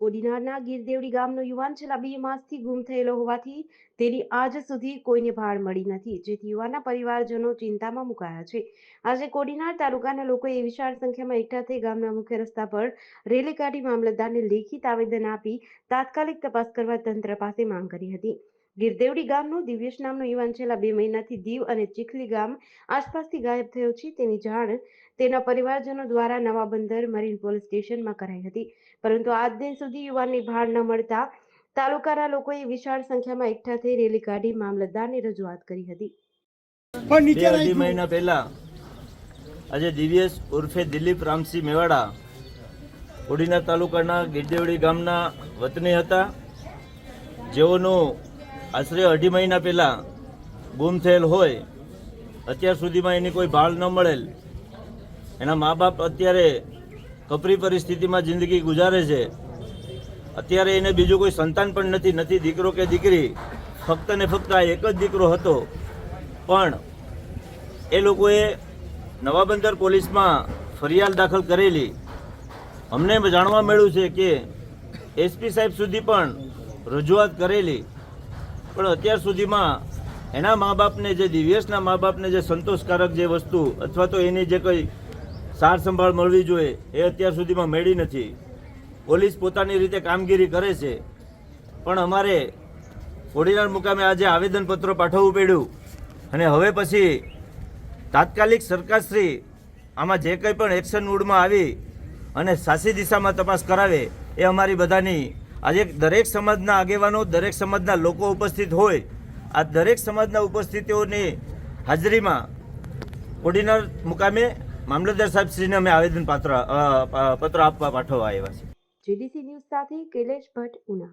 કોડીનારના ગીરદેવડી ગામનો યુવાન છેલ્લા બે માસથી ગુમ થયેલો હોવાથી તેની આજ સુધી કોઈને ભાળ મળી નથી, જેથી યુવાનના પરિવારજનો ચિંતામાં મુકાયા છે. આજે કોડીનાર તાલુકાના લોકોએ વિશાળ સંખ્યામાં એકઠા થઈ ગામના મુખ્ય રસ્તા પર રેલી કાઢી મામલતદારને લેખિત આવેદન આપી તાત્કાલિક તપાસ કરવા તંત્ર પાસે માંગ કરી હતી. ગીરદેવડી ગામનો દિવ્યેશ નામનો યુવાન છેલ્લા બે મહિનાથી દીવ અને ચીખલી ગામ આસપાસથી ગાયબ થયો છે. તેની જાણ તેના પરિવારજનો દ્વારા નવા બંદર મરીન પોલીસ સ્ટેશનમાં કરાઈ હતી. પરંતુ આજ દિન સુધી યુવાનની ભાળ ન મળતા તાલુકાના લોકોએ વિશાળ સંખ્યામાં એકઠા થઈ રેલી કાઢી મામલતદારને રજૂઆત કરી હતી. પણ બે નીચે અઢી મહિના પહેલા આજે દિવ્યેશ ઉર્ફે દિલીપ રામસિંહ મેવાડા ઓડીના તાલુકાના ગીરદેવડી ગામના વતની હતા. જેઓનું આશરે અઢી મહિના પહેલાં ગુમ થયેલ હોય, અત્યાર સુધીમાં એની કોઈ ભાળ ન મળેલ. એના મા બાપ અત્યારે કપરી પરિસ્થિતિમાં જિંદગી ગુજારે છે. અત્યારે એને બીજું કોઈ સંતાન પણ નથી નથી દીકરો કે દીકરી. ફક્ત ને ફક્ત આ એક જ દીકરો હતો. પણ એ લોકોએ નવાબંદર પોલીસમાં ફરિયાદ દાખલ કરેલી. અમને જાણવા મળ્યું છે કે એસપી સાહેબ સુધી પણ રજૂઆત કરેલી. પણ અત્યાર સુધીમાં એના મા બાપને જે દિવ્યેશના મા બાપને જે સંતોષકારક જે વસ્તુ અથવા તો એની જે કંઈ સાર સંભાળ મળવી જોઈએ, એ અત્યાર સુધીમાં મેળી નથી. પોલીસ પોતાની રીતે કામગીરી કરે છે. પણ અમારે કોડીનાર મુકામે આજે આવેદનપત્ર પાઠવવું પડ્યું. અને હવે પછી તાત્કાલિક સરકારશ્રી આમાં જે કંઈ પણ એક્શન મૂડમાં આવી અને સાચી દિશામાં તપાસ કરાવે, એ અમારી બધાની આજે દરેક સમાજના આગેવાનો દરેક સમાજના લોકો ઉપસ્થિત હોય આ દરેક સમાજના ઉપસ્થિતિઓની હાજરીમાં કોડીનાર મુકામે મામલતદાર સાહેબશ્રીને અમે આવેદન પાત્ર અ, અ, પત્ર આપવા પાઠવવા આવ્યા છે જીડીસી ન્યૂઝ સાથે કૈલેશ ભટ્ટ ઉના.